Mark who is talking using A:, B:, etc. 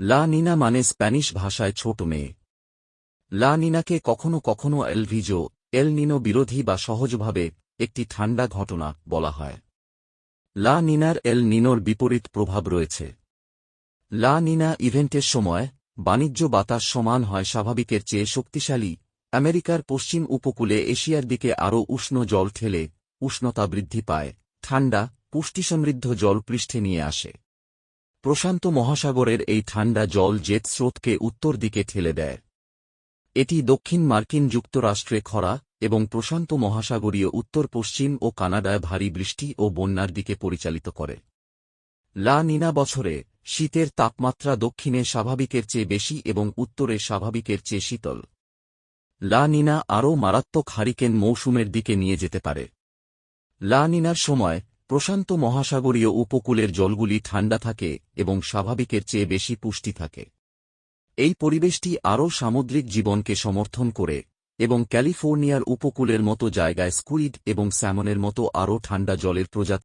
A: লা নিনা মানে স্প্যানিশ ভাষায় ছোট মেয়ে। লা নিনাকে কখনো কখনো এলভিজো এল নিনো বিরোধী বা সহজভাবে একটি ঠান্ডা ঘটনা বলা হয়। লা নিনার এল নিনোর বিপরীত প্রভাব রয়েছে। লা নিনা ইভেন্টের সময় বাণিজ্য বাতাস সমান হয় স্বাভাবিকের চেয়ে শক্তিশালী, আমেরিকার পশ্চিম উপকূলে এশিয়ার দিকে আরও উষ্ণ জল ঠেলে উষ্ণতা বৃদ্ধি পায়, ঠান্ডা, পুষ্টিসমৃদ্ধ জল পৃষ্ঠে নিয়ে আসে। প্রশান্ত মহাসাগরের এই ঠান্ডা জল জেট স্রোতকে উত্তর দিকে ঠেলে দেয়। এটি দক্ষিণ মার্কিন যুক্তরাষ্ট্রে খরা এবং প্রশান্ত মহাসাগরীয় উত্তর, পশ্চিম ও কানাডায় ভারী বৃষ্টি ও বন্যার দিকে পরিচালিত করে। লা নিনা বছরে শীতের তাপমাত্রা দক্ষিণে স্বাভাবিকের চেয়ে বেশি এবং উত্তরে স্বাভাবিকের চেয়ে শীতল। লা নিনা আরও মারাত্মক হারিকেন মৌসুমের দিকে নিয়ে যেতে পারে। লা নিনার সময় প্রশান্ত মহাসাগরীয় উপকূলের জলগুলি ঠান্ডা থাকে এবং স্বাভাবিকের চেয়ে বেশি পুষ্টি থাকে। এই পরিবেশটি আরও সামুদ্রিক জীবনকে সমর্থন করে এবং ক্যালিফোর্নিয়ার উপকূলের মতো জায়গায় স্কুইড এবং স্যামনের মতো আরও ঠান্ডা জলের প্রজাতি